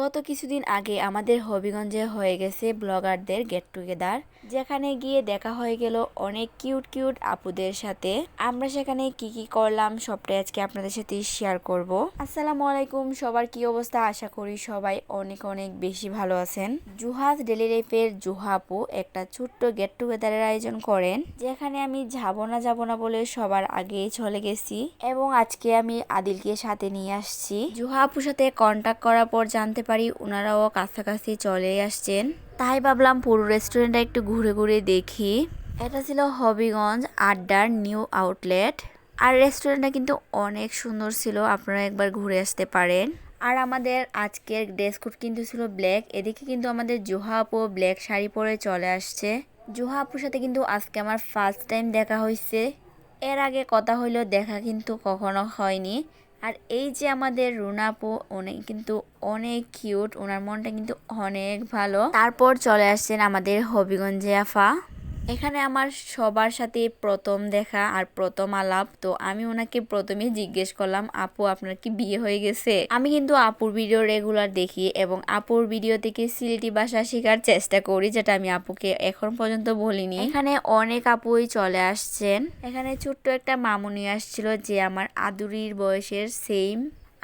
গত কিছুদিন আগে আমাদের হবিগঞ্জে হয়ে গেছে ব্লগারদের গেট টুগেদার, যেখানে গিয়ে দেখা হয়ে গেল অনেক কিউট কিউট আপুদের সাথে। আমরা সেখানে কি কি করলাম সবটাই আজকে আপনাদের সাথে শেয়ার করব। আসসালামু আলাইকুম, সবার কি অবস্থা? আশা করি সবাই অনেক অনেক বেশি ভালো আছেন। জুহাজ ডেলি লাইফের জুহা আপু একটা ছোট্ট গেট টুগেদারের আয়োজন করেন, যেখানে আমি যাব না যাব না বলে সবার আগেই চলে গেছি এবং আজকে আমি আদিলকে সাথে নিয়ে আসছি। জুহা আপুর সাথে কন্ট্যাক্ট করার পর জানতে পারি, ওনারাও কাছাকাছি চলে আসছেন। তাই ভাবলাম পুরো রেস্টুরেন্টটা একটু ঘুরে ঘুরে দেখি। এটা ছিল হবিগঞ্জ আড্ডার নিউ আউটলেট। আর রেস্টুরেন্টটা কিন্তু অনেক সুন্দর ছিল, আপনারা একবার ঘুরে আসতে পারেন। আর আমাদের আজকের ড্রেস কোড কিন্তু ছিল ব্ল্যাক এদিকে কিন্তু আমাদের জুহা আপু ব্ল্যাক শাড়ি পরে চলে আসছে। জুহা আপুর সাথে কিন্তু আজকে আমার ফার্স্ট টাইম দেখা হয়েছে এর আগে কথা হইল দেখা কিন্তু কখনো হয়নি। আর এই যে আমাদের রুনাপো অনেক কিন্তু অনেক কিউট ওনার মনটা কিন্তু অনেক ভালো। তারপর চলে আসছেন আমাদের হবিগঞ্জে আফা। এখানে আমার সবার সাথে প্রথম দেখা আর প্রথম আলাপ। তো আমি ওনাকে প্রথমে জিজ্ঞেস করলাম, আপু, আপনার কি বিয়ে হয়ে গেছে? আমি কিন্তু আপুর ভিডিও রেগুলার দেখি এবং আপুর ভিডিও থেকে সিলেটি ভাষা শেখার চেষ্টা করি, যেটা আমি আপুকে এখন পর্যন্ত বলিনি। এখানে অনেক আপুই চলে আসছেন। এখানে ছোট্ট একটা মামুনি আসছিল, যে আমার আদুরির বয়সের সেম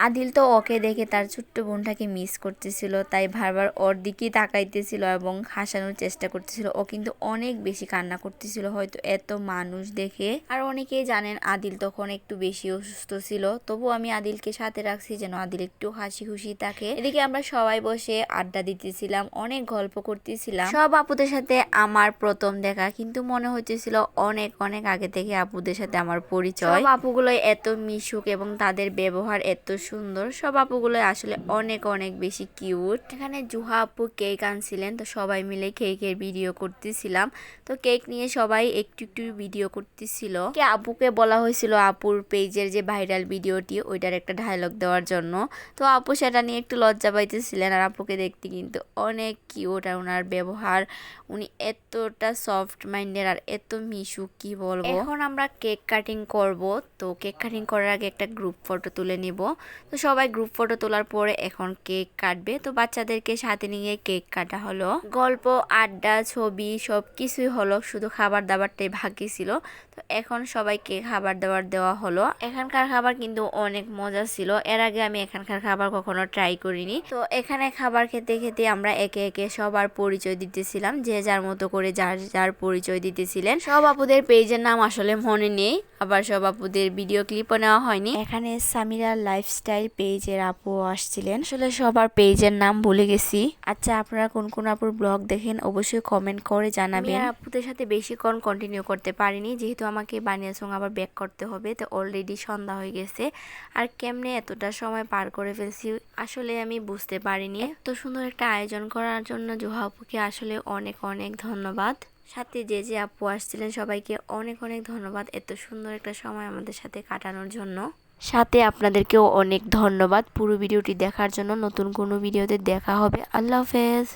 আদিল তো ওকে দেখে তার ছোট্ট বোনটাকে মিস করতেছিল, তাই বারবার ওর দিকেই তাকাইতেছিল এবং হাসানোর চেষ্টা করতেছিল। ও কিন্তু অনেক বেশি কান্না করতেছিল, হয়তো এত মানুষ দেখে। আর অনেকেই জানেন আদিল তখন একটু বেশি অসুস্থ ছিল। তবু আমি আদিলকে সাথে রাখছি যেন আদিল একটু হাসি খুশি থাকে। এদিকে আমরা সবাই বসে আড্ডা দিতেছিলাম, অনেক গল্প করতেছিলাম। সব আপুদের সাথে আমার প্রথম দেখা, কিন্তু মনে হইতেছিল অনেক অনেক আগে থেকে আপুদের সাথে আমার পরিচয়। আপুগুলো এত মিশুক এবং তাদের ব্যবহার এত সুন্দর। সব আপুগুলো আসলে অনেক অনেক বেশি কিউট। এখানে জুহা আপু কেক আনছিলেন, তো সবাই মিলে কেকের ভিডিও করতেছিলাম। তো কেক নিয়ে সবাই একটু একটু ভিডিও করতেছিল। কে আপুকে বলা হয়েছিল আপুর পেজের যে ভাইরাল ভিডিওটি, ওইটার একটা ডায়লগ দেওয়ার জন্য। তো আপু সেটা নিয়ে একটু লজ্জা পাইতেছিলেন আর আপুকে দেখতে কিন্তু অনেক কিউট আর ওনার ব্যবহার। উনি এতটা সফট মাইন্ডের আর এত মিশু কি বলব? এখন আমরা কেক কাটিং করব। তো কেক কাটিং করার আগে একটা গ্রুপ ফটো তুলে নিব। তো সবাই গ্রুপ ফটো তোলার পরে এখন কেক কাটবে। তো বাচ্চাদেরকে সাথে নিয়ে কেক কাটা হলো। গল্প, আড্ডা, ছবি সব কিছুই হলো, শুধু খাবার দাবারটাই বাকি ছিল। তো এখন সবাইকে খাবার দাবার দেওয়া হলো। এখানকার খাবার কিন্তু অনেক মজা ছিল। এর আগে আমি এখানকার খাবার কখনো ট্রাই করিনি। তো এখানে খাবার খেতে খেতে আমরা একে একে সবার পরিচয় দিতেছিলাম। যে যার মতো করে যার যার পরিচয় দিতেছিলেন। সব আপুদের পেজের নাম আসলে মনে নেই। আবার সব আপুদের ভিডিও ক্লিপও নেওয়া হয়নি। এখানে সামিরা লাইফস্টাইল পেজের আপু আসছিলেন। আসলে সবার পেজের নাম ভুলে গেছি। আচ্ছা আপনারা কোন কোন আপুর ব্লগ দেখেন অবশ্যই কমেন্ট করে জানাবেন। আপুদের সাথে বেশিক্ষণ কন্টিনিউ করতে পারিনি। যেহেতু আমাকে বানিয়াসং আবার ব্যাক করতে হবে, তো অলরেডি সন্ধ্যা হয়ে গেছে। আর কেমনে এতটা সময় পার করে ফেলছি, আসলে আমি বুঝতে পারিনি। এত সুন্দর একটা আয়োজন করার জন্য জোহা আপুকে আসলে অনেক অনেক ধন্যবাদ। সাথে যে যে আপু আসছিলেন, সবাইকে অনেক অনেক ধন্যবাদ এত সুন্দর একটা সময় আমাদের সাথে কাটানোর জন্য। সাথে আপনাদেরকেও অনেক ধন্যবাদ পুরো ভিডিওটি দেখার জন্য। নতুন কোনো ভিডিওতে দেখা হবে। আল্লাহ হাফেজ।